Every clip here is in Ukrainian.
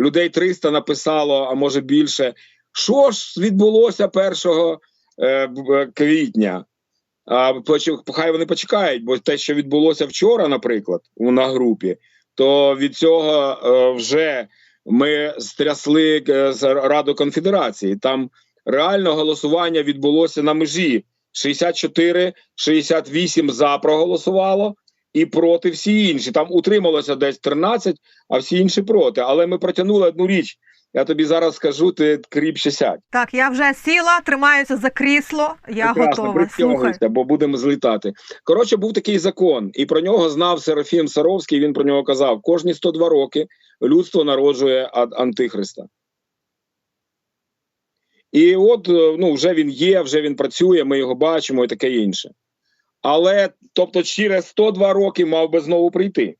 людей 300 написало, а може більше. Що ж відбулося 1 е, квітня? А хай вони почекають, бо те, що відбулося вчора, наприклад, на групі, то від цього е, вже ми стрясли е, з Раду Конфедерації. Там реально голосування відбулося на межі 64, 68 за проголосувало. І проти всі інші. Там утрималося десь 13, а всі інші проти. Але ми протягнули одну річ. Я тобі зараз скажу, ти кріпше сядь. Так, я вже сіла, тримаюся за крісло. Я Прекрасно, готова. Слухай. бо будемо злітати. Коротше, був такий закон, і про нього знав Серафім Саровський. Він про нього казав: кожні 102 роки людство народжує ад- антихриста. І от ну, вже він є, вже він працює, ми його бачимо і таке інше. Але тобто, через 102 роки мав би знову прийти.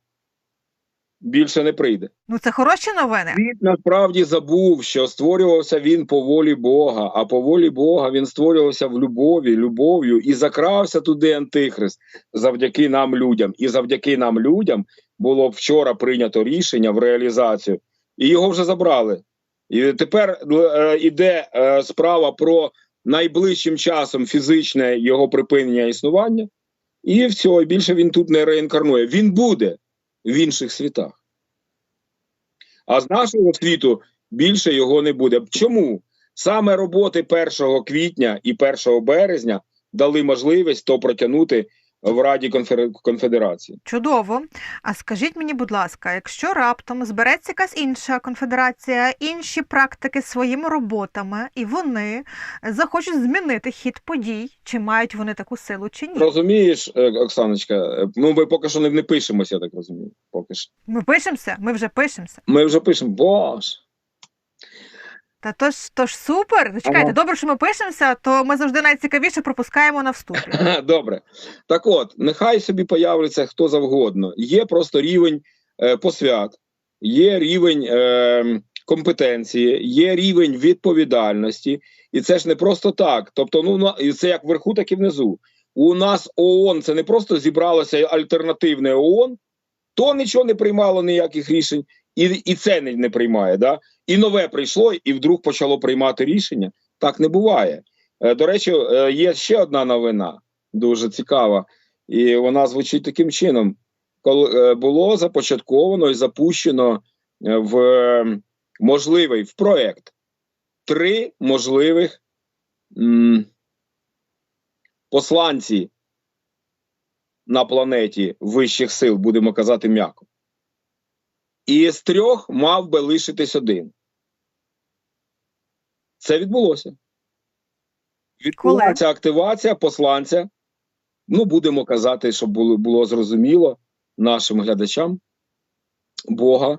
Більше не прийде. Ну це хороші новини. Світ насправді забув, що створювався він по волі Бога, а по волі Бога він створювався в любові, любов'ю і закрався туди антихрист завдяки нам людям. І завдяки нам людям було вчора прийнято рішення в реалізацію, і його вже забрали. І тепер е, іде е, справа про найближчим часом фізичне його припинення існування, і все, більше він тут не реінкарнує. Він буде в інших світах. А з нашого світу більше його не буде. Чому? Саме роботи 1 квітня і 1 березня дали можливість то протягнути в Раді Конфедерації. Чудово. А скажіть мені, будь ласка, якщо раптом збереться якась інша конфедерація, інші практики своїми роботами, і вони захочуть змінити хід подій, чи мають вони таку силу, чи ні? Розумієш, е, Оксаночка, е, ну ми поки що не, не пишемося, я так розумію. Поки що. Ми пишемося, ми вже пишемося. Ми вже пишемо, боже. Та то ж, то ж супер. Чекайте, Ага. добре, що ми пишемося, то ми завжди найцікавіше пропускаємо на вступі. Добре. Так от, нехай собі появляться хто завгодно. Є просто рівень е, посвят, є рівень е, компетенції, є рівень відповідальності, і це ж не просто так. Тобто, ну це як вверху, так і внизу. У нас ООН це не просто зібралося альтернативне ООН, то нічого не приймало ніяких рішень, і, і це не, не приймає. Да? І нове прийшло, і вдруг почало приймати рішення. Так не буває. Е, До речі, е, є ще одна новина, дуже цікава, і вона звучить таким чином: коли е, було започатковано і запущено в можливий в проект три можливих посланці на планеті вищих сил, будемо казати м'яко. І з трьох мав би лишитись один. Це відбулося. Відбулася активація посланця. Ну, будемо казати, щоб було, було зрозуміло нашим глядачам Бога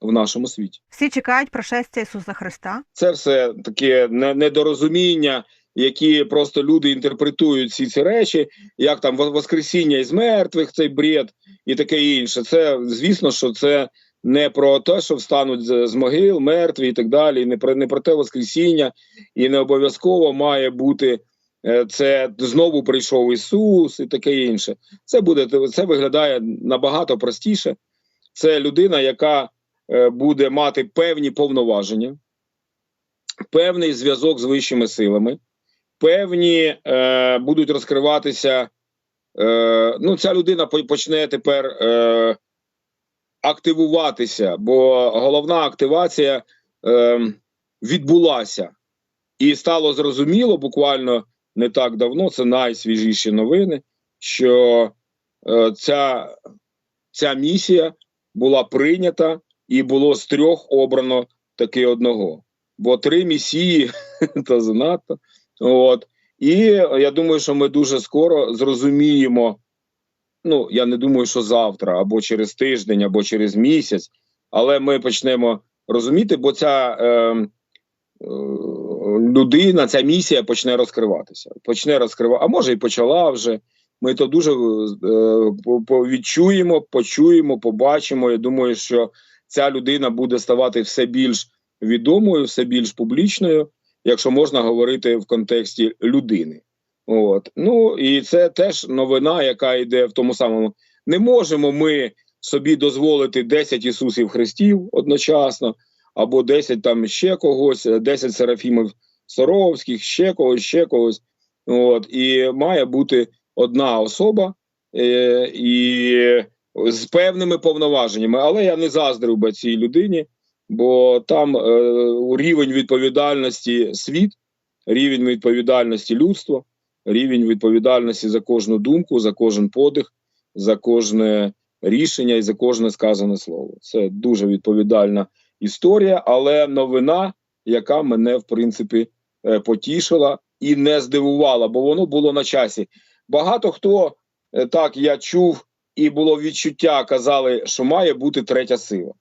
в нашому світі. Всі чекають пришестя Ісуса Христа. Це все таке недорозуміння, які просто люди інтерпретують всі ці речі, як там Воскресіння із мертвих, цей бред і таке інше. Це звісно, що це не про те, що встануть з, могил, мертві і так далі, і не про не про те Воскресіння, і не обов'язково має бути е, це знову прийшов Ісус і таке інше. Це буде це виглядає набагато простіше. Це людина, яка е, буде мати певні повноваження певний зв'язок з вищими силами, певні е, будуть розкриватися. Е, ну, ця людина почне тепер е, активуватися, бо головна активація е, відбулася, і стало зрозуміло буквально не так давно. Це найсвіжіші новини, що е, ця, ця місія була прийнята і було з трьох обрано таки одного бо три місії то занадто. От. І я думаю, що ми дуже скоро зрозуміємо. Ну, я не думаю, що завтра, або через тиждень, або через місяць, але ми почнемо розуміти, бо ця е, е, людина, ця місія почне розкриватися. Почне розкривати, а може і почала вже. Ми то дуже е, відчуємо, почуємо, побачимо. Я думаю, що ця людина буде ставати все більш відомою, все більш публічною, якщо можна говорити в контексті людини. От ну і це теж новина, яка йде в тому самому. Не можемо ми собі дозволити 10 Ісусів Христів одночасно, або 10 там ще когось, е, 10 серафімів Соровських, ще когось, ще когось. От, і має бути одна особа е, і з певними повноваженнями. Але я не заздрив би цій людині, бо там е, рівень відповідальності світ, рівень відповідальності людства, рівень відповідальності за кожну думку, за кожен подих, за кожне рішення і за кожне сказане слово. Це дуже відповідальна історія, але новина, яка мене в принципі е, потішила і не здивувала, бо воно було на часі. Багато хто е, так я чув, і було відчуття, казали, що має бути третя сила.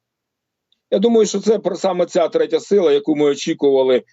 Я думаю, що це саме ця третя сила, яку ми очікували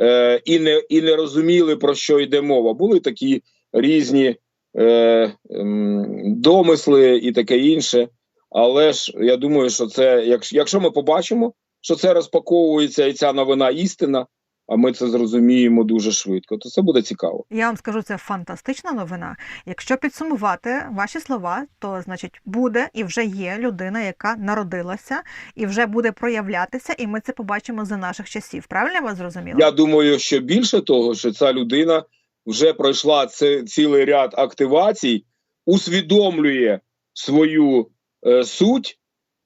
е, і, не, і не розуміли, про що йде мова. Були такі різні е, ем, домисли і таке інше. Але ж я думаю, що це, якщо, якщо ми побачимо, що це розпаковується і ця новина істина, а ми це зрозуміємо дуже швидко, то це буде цікаво. Я вам скажу, це фантастична новина. Якщо підсумувати ваші слова, то значить буде і вже є людина, яка народилася і вже буде проявлятися, і ми це побачимо за наших часів. Правильно я вас зрозуміла? Я думаю, що більше того, що ця людина вже пройшла це, цілий ряд активацій, усвідомлює свою е, суть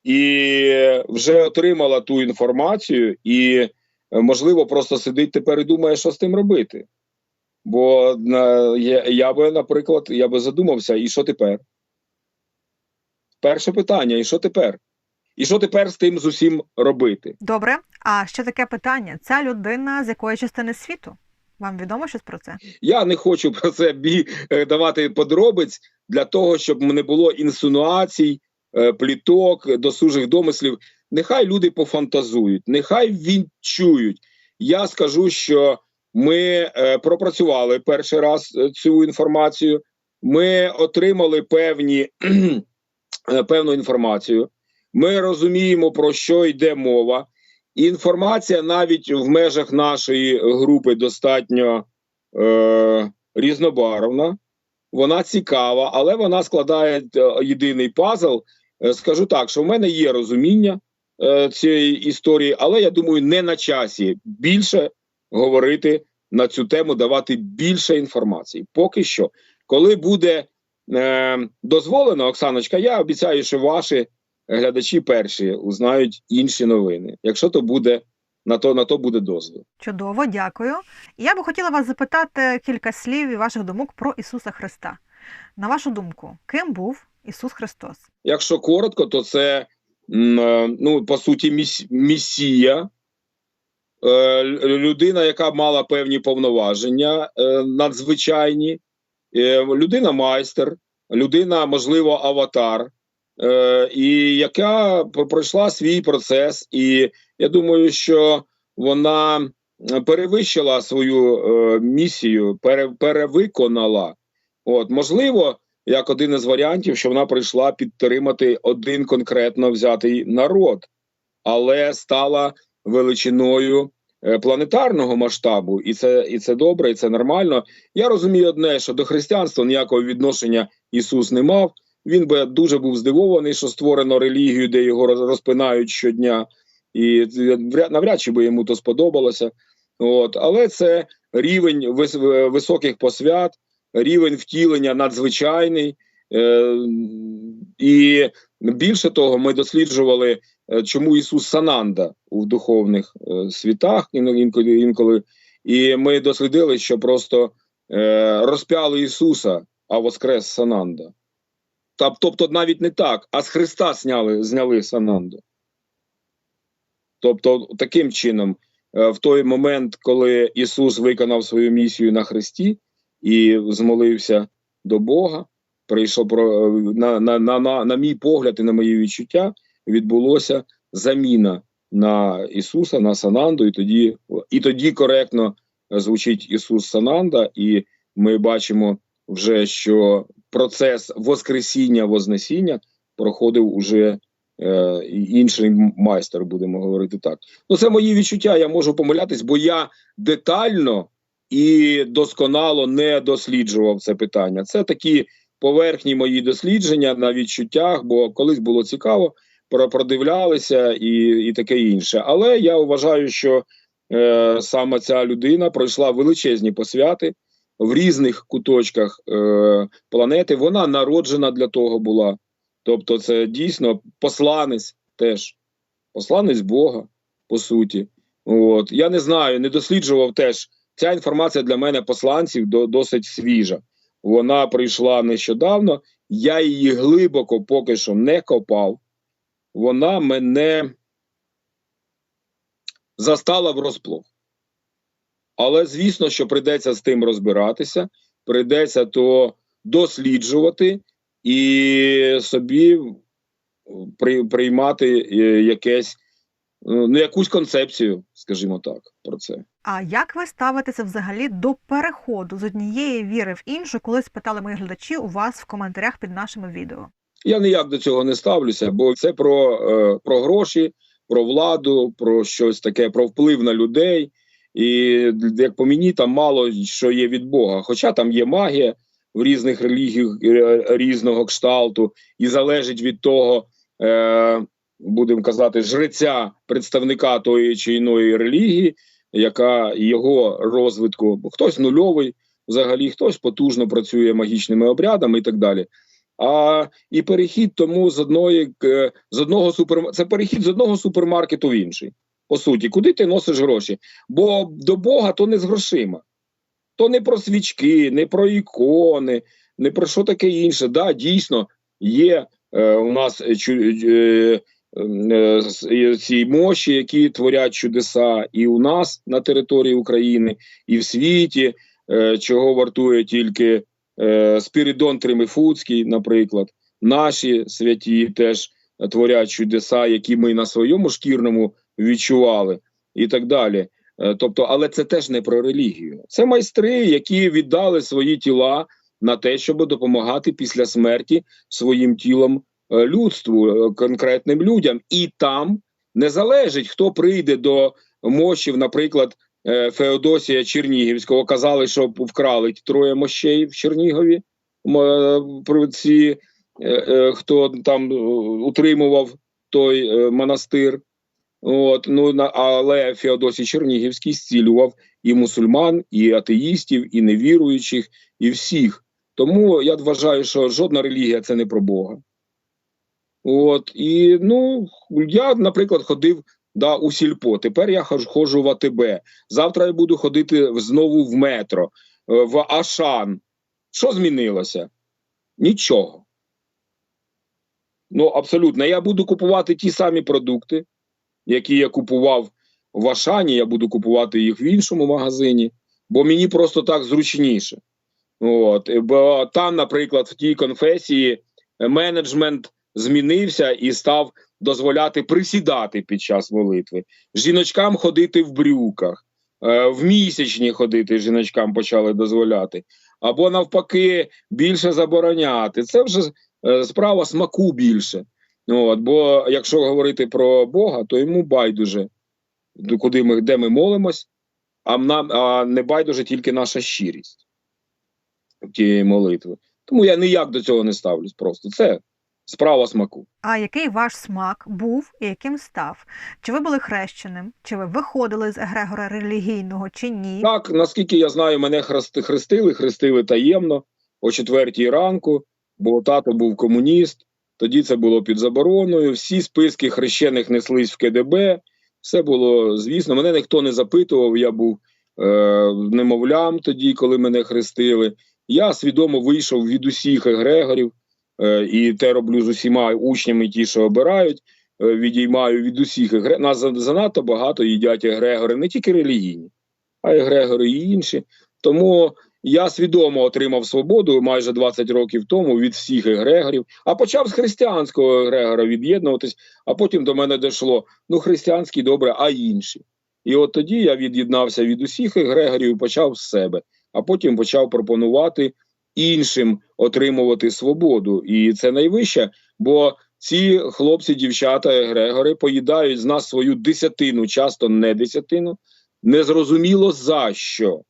і вже отримала ту інформацію, і, можливо, просто сидить тепер і думає, що з тим робити. Бо на, я, я би, наприклад, я би задумався, і що тепер? Перше питання: і що тепер? І що тепер з тим з усім робити? Добре. А ще таке питання: ця людина з якої частини світу? Вам відомо щось про це? Я не хочу про це бі е, давати подробиць для того, щоб не було інсинуацій, е, пліток, досужих домислів. Нехай люди пофантазують, нехай відчують. Я скажу, що ми е, пропрацювали перший раз е, цю інформацію. Ми отримали певні е, певну інформацію. Ми розуміємо, про що йде мова. Інформація навіть в межах нашої групи достатньо е, різнобарвна, вона цікава, але вона складає е, єдиний пазл. Скажу так, що в мене є розуміння е, цієї історії, але я думаю, не на часі більше говорити на цю тему, давати більше інформації. Поки що, коли буде е, дозволено, Оксаночка, я обіцяю, що ваші глядачі перші узнають інші новини. Якщо то буде на то, на то буде дозвіл. Чудово, дякую. Я би хотіла вас запитати кілька слів і ваших думок про Ісуса Христа. На вашу думку, ким був Ісус Христос? Якщо коротко, то це ну по суті міс, місія, е, людина, яка мала певні повноваження е, надзвичайні, е, людина майстер, людина, можливо, аватар, е, і яка пройшла свій процес. І я думаю, що вона перевищила свою е, місію, пере, перевиконала. От, можливо, як один із варіантів, що вона прийшла підтримати один конкретно взятий народ, але стала величиною е, планетарного масштабу, і це, і це добре, і це нормально. Я розумію одне, що до християнства ніякого відношення Ісус не мав. Він би дуже був здивований, що створено релігію, де його розпинають щодня, і вряд- навряд чи би йому то сподобалося. От, але це рівень вис- високих посвят, рівень втілення надзвичайний. Е, і більше того, ми досліджували, е, чому Ісус Сананда у духовних е, світах інколи, інколи. І ми дослідили, що просто розп'яли Ісуса, а воскрес Сананда. Тобто, навіть не так, а з Христа зняли, зняли Сананду. Тобто, таким чином, в той момент, коли Ісус виконав свою місію на Христі і змолився до Бога, прийшов про на, на, на, на, на мій погляд і на мої відчуття, відбулося заміна на Ісуса, на Сананду, і тоді, і тоді коректно звучить Ісус Сананда, і ми бачимо вже, що процес Воскресіння, Вознесіння проходив уже е, інший майстер, будемо говорити так. Ну, це мої відчуття. Я можу помилятись, бо я детально і досконало не досліджував це питання. Це такі поверхні мої дослідження на відчуттях, бо колись було цікаво про- продивлялися і, і таке інше. Але я вважаю, що е, саме ця людина пройшла величезні посвяти в різних куточках е, планети. Вона народжена для того була. Тобто, це дійсно посланець теж, посланець Бога, по суті. От я не знаю, не досліджував теж. Ця інформація для мене посланців досить свіжа. Вона прийшла нещодавно. Я її глибоко поки що не копав. Вона мене застала врозплох. Але звісно, що прийдеться з тим розбиратися, прийдеться то досліджувати і собі приймати е, якесь, е, ну, якусь концепцію, скажімо так, про це. А як ви ставитеся взагалі до переходу з однієї віри в іншу, коли спитали мої глядачі у вас в коментарях під нашими відео? Я ніяк до цього не ставлюся, бо це про, е, про гроші, про владу, про щось таке, про вплив на людей. І як по мені, там мало що є від Бога. Хоча там є магія в різних релігіях е, різного кшталту, і залежить від того, е, будемо казати, жреця, представника тої чи іної релігії, яка його розвитку, хтось нульовий, взагалі, хтось потужно працює магічними обрядами і так далі. А і перехід тому з одної з одного супер це перехід з одного супермаркету в інший. По суті, куди ти носиш гроші? Бо до Бога то не з грошима, то не про свічки, не про ікони, не про що таке інше. Да, дійсно є е, у нас е, е, ці мощі, які творять чудеса, і у нас на території України, і в світі, е, чого вартує тільки е, Спірідон Тримифуцький, наприклад, наші святі теж творять чудеса, які ми на своєму шкірному відчували, і так далі. Е, Тобто, але це теж не про релігію. Це майстри, які віддали свої тіла на те, щоб допомагати після смерті своїм тілом е, людству, е, конкретним людям. І там не залежить, хто прийде до мощів, наприклад, е, Феодосія Чернігівського. Казали, що вкрали троє мощей в Чернігові. Е, ці, е, е, хто там е, утримував той е, монастир. От, ну, але Феодосій Чернігівський зцілював і мусульман, і атеїстів, і невіруючих, і всіх. Тому я вважаю, що жодна релігія це не про Бога. От, і ну, я, наприклад, ходив да, у сільпо. Тепер я ходжу в АТБ. Завтра я буду ходити знову в метро, е, в Ашан. Що змінилося? Нічого. Ну, абсолютно. Я буду купувати ті самі продукти, які я купував в Ашані, я буду купувати їх в іншому магазині, бо мені просто так зручніше. От, бо там, наприклад, в тій конфесії е, менеджмент змінився і став дозволяти присідати під час молитви, жіночкам ходити в брюках, е, в місячні ходити жіночкам почали дозволяти, або навпаки більше забороняти. Це вже е, справа смаку більше. От, бо якщо говорити про Бога, то йому байдуже, куди ми, де ми молимось, а нам а не байдуже тільки наша щирість тієї молитви. Тому я ніяк до цього не ставлюсь. Просто це справа смаку. А який ваш смак був і яким став? Чи ви були хрещеним? Чи ви виходили з егрегора релігійного, чи ні? Так, наскільки я знаю, мене хрести, хрестили, хрестили таємно о четвертій ранку, бо тато був комуніст. Тоді це було під забороною. Всі списки хрещених неслись в КДБ. Все було звісно. Мене ніхто не запитував. Я був е, немовлям тоді, коли мене хрестили. Я свідомо вийшов від усіх егрегорів, і те роблю з усіма учнями, ті, що обирають. е, Відіймаю від усіх егрегорів. Нас занадто багато їдять егрегори, не тільки релігійні, а егрегори і інші. Тому я свідомо отримав свободу майже 20 років тому від всіх егрегорів, а почав з християнського егрегора від'єднуватись, а потім до мене дійшло: ну, християнський добре, а інші. І от тоді я від'єднався від усіх егрегорів почав з себе, а потім почав пропонувати іншим отримувати свободу. І це найвище, бо ці хлопці, дівчата, егрегори поїдають з нас свою десятину, часто не десятину, незрозуміло за що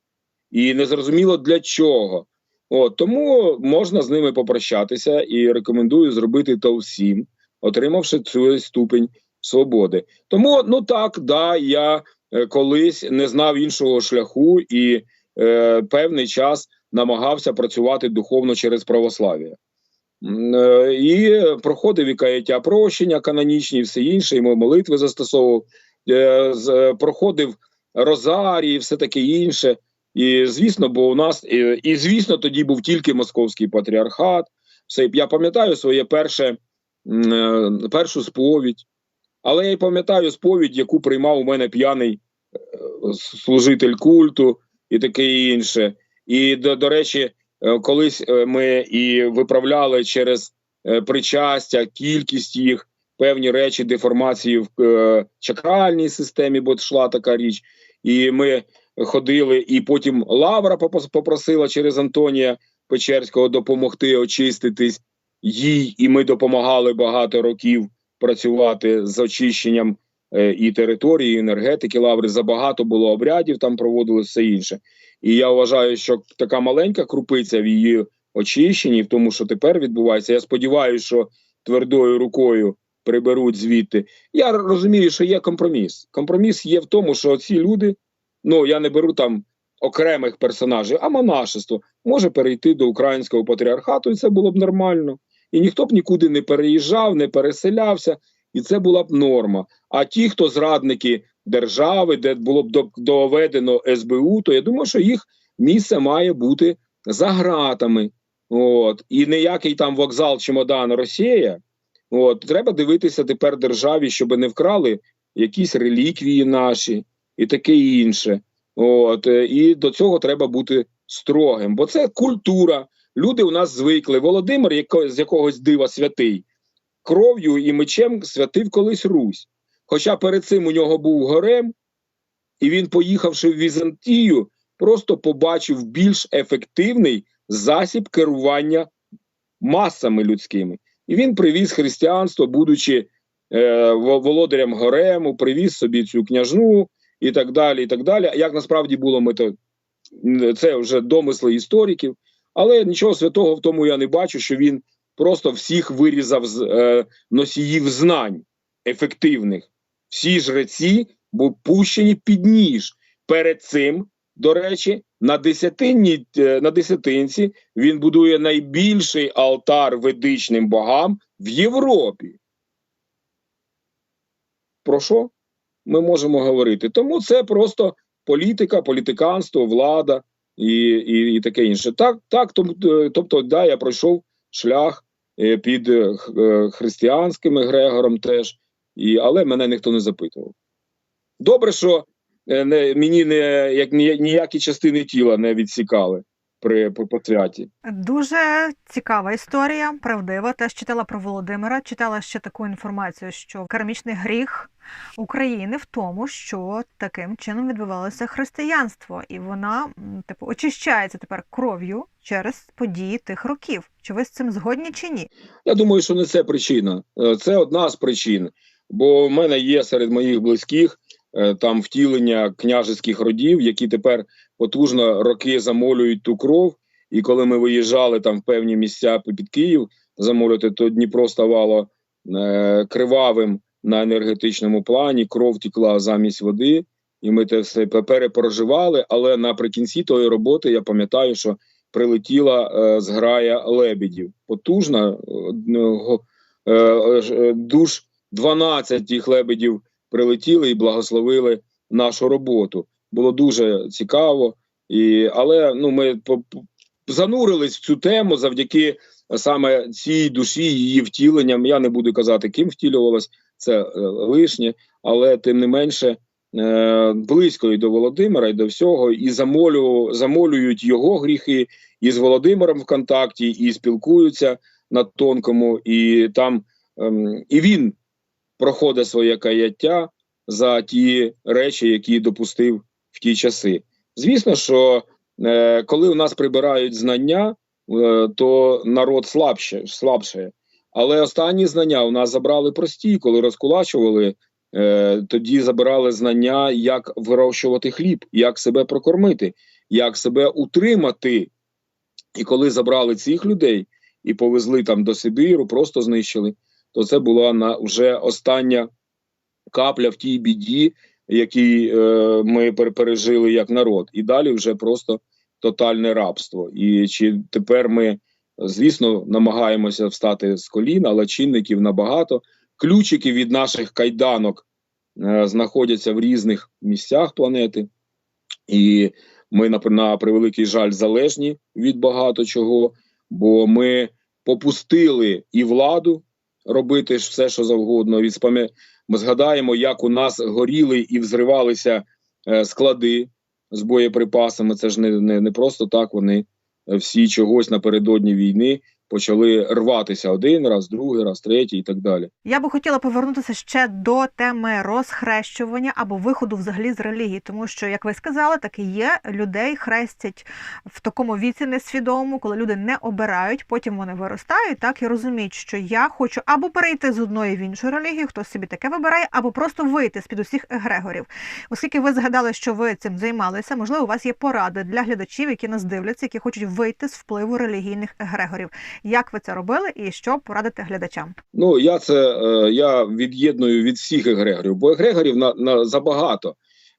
і незрозуміло для чого. От, тому можна з ними попрощатися і рекомендую зробити то всім. отримавши цю ступень свободи. Тому ну так, да, я е, колись не знав іншого шляху і е, певний час намагався працювати духовно через православ'я. Е, І проходив і каяття прощення канонічні, і все інше, і молитви застосовував, е, проходив розарії, все таке інше. І звісно, бо у нас і, звісно, тоді був тільки московський патріархат. Все я пам'ятаю своє перше е, першу сповідь, але я й пам'ятаю сповідь, яку приймав у мене п'яний е, служитель культу і таке інше. І до, до речі, е, колись е, ми і виправляли через е, причастя, кількість їх, певні речі, деформації в чакральній системі, бо йшла така річ. І ми ходили, і потім Лавра попросила через Антонія Печерського допомогти очиститись їй, і ми допомагали багато років працювати з очищенням і території, і енергетики Лаври. Забагато було обрядів, там проводили все інше. І я вважаю, що така маленька крупиця в її очищенні, в тому, що тепер відбувається. Я сподіваюся, що твердою рукою приберуть звідти. Я розумію, що є компроміс. Компроміс є в тому, що ці люди, ну я не беру там окремих персонажів, а монашество може перейти до українського патріархату, і це було б нормально. І ніхто б нікуди не переїжджав, не переселявся, і це була б норма. А ті, хто зрадники держави, де було б доведено СБУ, то я думаю, що їх місце має бути за гратами. От і ніякий там вокзал чемодан Росія. От треба дивитися тепер державі, щоб не вкрали якісь реліквії наші і таке інше. От і до цього треба бути строгим, бо це культура. Люди у нас звикли. Володимир, з якогось дива святий, кров'ю і мечем святив колись Русь. Хоча перед цим у нього був горем, і він, поїхавши в Візантію, просто побачив більш ефективний засіб керування масами людськими. І він привіз християнство, будучи е, володарем горему, привіз собі цю княжну і так далі. і так далі. Як насправді було ми то це вже домисли істориків, але нічого святого в тому я не бачу, що він просто всіх вирізав з е, носіїв знань ефективних. Всі жреці були пущені під ніж. Перед цим, до речі, на десятині, е, на десятинці він будує найбільший алтар ведичним богам в Європі. Про що ми можемо говорити? Тому це просто політика, політиканство, влада і, і, і таке інше. Так, так, е, тобто, да, я пройшов шлях під е, е, християнським Грегором теж, і, але мене ніхто не запитував. Добре, що е, не, мені не, як, ні- ніякі частини тіла не відсікали при, при посвяті. Дуже цікава історія, правдива. Теж читала про Володимира. Читала ще таку інформацію, що кармічний гріх України в тому, що таким чином відбувалося християнство, і вона типу очищається тепер кров'ю через події тих років. Чи ви з цим згодні чи ні? Я думаю, що не це причина. Е, Це одна з причин. Бо в мене є серед моїх близьких е, там втілення княжеських родів, які тепер потужно роки замолюють ту кров. І коли ми виїжджали там в певні місця під Київ замолювати, то Дніпро ставало е, кривавим на енергетичному плані, кров тікла замість води, і ми те все перепроживали. Але наприкінці тої роботи я пам'ятаю, що прилетіла е, зграя лебедів. Потужна, е, е, е, душ 12 тих лебедів прилетіли і благословили нашу роботу. Було дуже цікаво, і, але ну, ми занурились в цю тему завдяки саме цій душі, її втіленням. Я не буду казати, ким втілювалась, це е, лишнє, але тим не менше. е, Близько і до Володимира, і до всього, і замолю, замолюють його гріхи, і з Володимиром в контакті, і спілкуються на тонкому, і там ем, і він проходить своє каяття за ті речі, які допустив ті часи. Звісно, що е, коли у нас прибирають знання, е, то народ слабше, слабше. Але останні знання у нас забрали прості, коли розкулачували. Е, тоді забирали знання, як вирощувати хліб, як себе прокормити, як себе утримати. І коли забрали цих людей і повезли там до Сибіру, просто знищили, то це була на вже остання капля в тій біді, якій е, ми пер- пережили як народ, і далі вже просто тотальне рабство. І чи тепер ми, звісно, намагаємося встати з колін, але чинників набагато. Ключики від наших кайданок е, знаходяться в різних місцях планети, і ми на, на превеликий жаль залежні від багато чого, бо ми попустили і владу робити все, що завгодно. Від Ми згадаємо, як у нас горіли і взривалися е, склади з боєприпасами. Це ж не, не, не просто так. Вони всі чогось напередодні війни почали рватися один раз, другий раз, третій і так далі. Я би хотіла повернутися ще до теми розхрещування або виходу взагалі з релігії, тому що, як ви сказали, так і є. Людей хрестять в такому віці несвідомому, коли люди не обирають, потім вони виростають так і розуміють, що я хочу або перейти з одної в іншу релігію, хтось собі таке вибирає, або просто вийти з під усіх егрегорів. Оскільки ви згадали, що ви цим займалися, можливо, у вас є поради для глядачів, які нас дивляться, які хочуть вийти з впливу релігійних егрегорів. Як ви це робили, і що порадити глядачам? Ну я це е, я від'єдную від всіх егрегорів, бо егрегорів на, на забагато.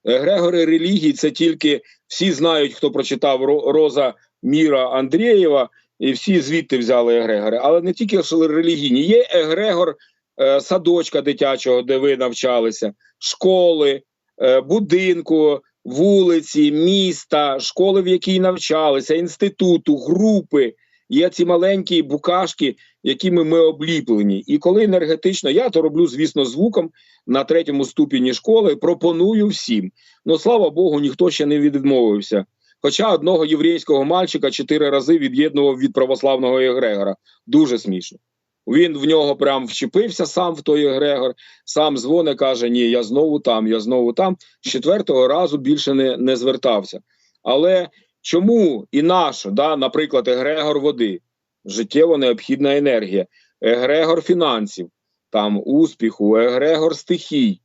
Егрегори релігії це тільки всі знають, хто прочитав Роза Міра Андрієва, і всі звідти взяли егрегори. Але не тільки релігійні, є егрегор е, садочка дитячого, де ви навчалися, школи, е, будинку, вулиці, міста, школи, в якій навчалися, інституту, групи. Є ці маленькі букашки, якими ми обліплені. І коли енергетично, я то роблю, звісно, звуком на третьому ступені школи, пропоную всім. Ну слава Богу, ніхто ще не відмовився. Хоча одного єврейського мальчика чотири рази від'єднував від православного егрегора. Дуже смішно. Він в нього прям вчепився сам в той егрегор, сам дзвоне, каже: Ні, я знову там, я знову там. З четвертого разу більше не, не звертався. Але чому і наш, да, наприклад, егрегор води, життєво необхідна енергія, егрегор фінансів, там успіху, егрегор стихій,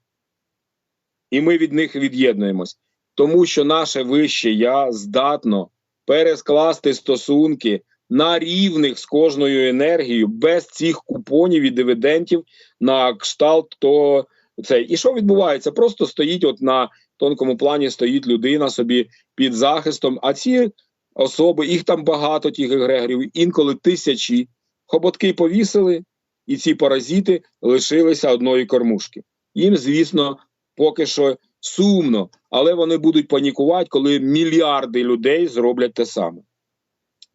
і ми від них від'єднуємось, тому що наше вище я здатно перескласти стосунки на рівних з кожною енергією без цих купонів і дивідендів на кшталт то це. І що відбувається? Просто стоїть от на тонкому плані стоїть людина собі під захистом, а ці особи, їх там багато, тих егрегорів, інколи тисячі. Хоботки повісили, і ці паразити лишилися одної кормушки. Їм, звісно, поки що сумно, але вони будуть панікувати, коли мільярди людей зроблять те саме.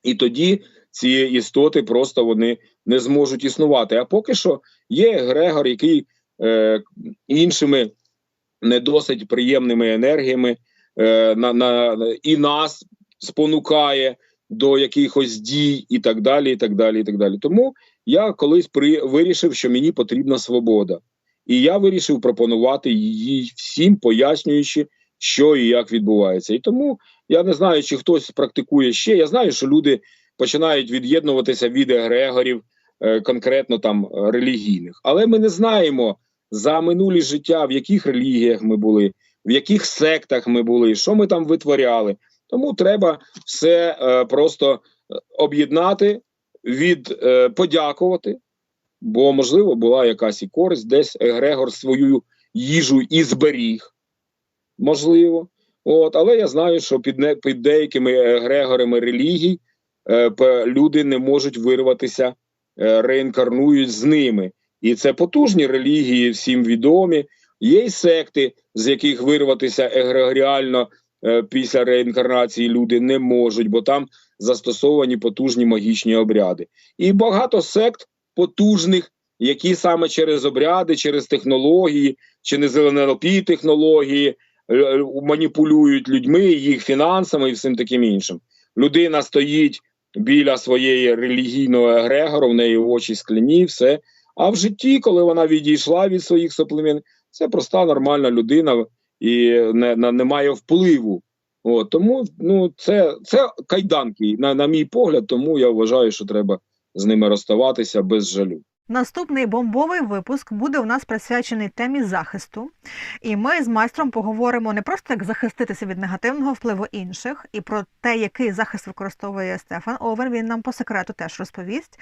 І тоді ці істоти просто вони не зможуть існувати. А поки що є егрегор, який е, іншими не досить приємними енергіями е, на, на, і нас спонукає до якихось дій, і так далі. і так далі, і так далі. Тому я колись при, вирішив, що мені потрібна свобода. І я вирішив пропонувати її всім, пояснюючи, що і як відбувається. І тому я не знаю, чи хтось практикує ще. Я знаю, що люди починають від'єднуватися від егрегорів, е, конкретно там релігійних. Але ми не знаємо за минулі життя, в яких релігіях ми були, в яких сектах ми були, що ми там витворяли. Тому треба все е, просто е, об'єднати, від е, подякувати, бо можливо була якась і користь, десь егрегор свою їжу і зберіг. Можливо. От, але я знаю, що під, не, під деякими егрегорами релігій е, люди не можуть вирватися, е, реінкарнують з ними. І це потужні релігії, всім відомі. Є й секти, з яких вирватися егрегоріально е, після реінкарнації люди не можуть, бо там застосовані потужні магічні обряди. І багато сект потужних, які саме через обряди, через технології, чи не НЛП технології е, е, маніпулюють людьми, їх фінансами і всім таким іншим. Людина стоїть біля своєї релігійного егрегору, в неї очі скляні, все. А в житті, коли вона відійшла від своїх соплемін, це проста нормальна людина і не, не, не має впливу. От, тому ну, це, це кайданки, на, на мій погляд, тому я вважаю, що треба з ними розставатися без жалю. Наступний бомбовий випуск буде у нас присвячений темі захисту. І ми з майстром поговоримо не просто як захиститися від негативного впливу інших, і про те, який захист використовує Стефан Овен. Він нам по секрету теж розповість.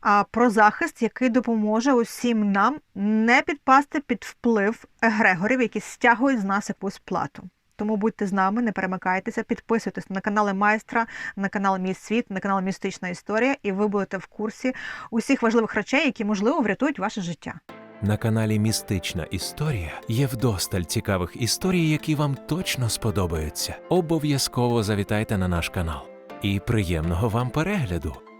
А про захист, який допоможе усім нам не підпасти під вплив егрегорів, які стягують з нас якусь плату. Тому будьте з нами, не перемикайтеся, підписуйтесь на канали майстра, на канал Мій Світ, на канал Містична Історія, і ви будете в курсі усіх важливих речей, які можливо врятують ваше життя. На каналі Містична Історія є вдосталь цікавих історій, які вам точно сподобаються. Обов'язково завітайте на наш канал. І приємного вам перегляду!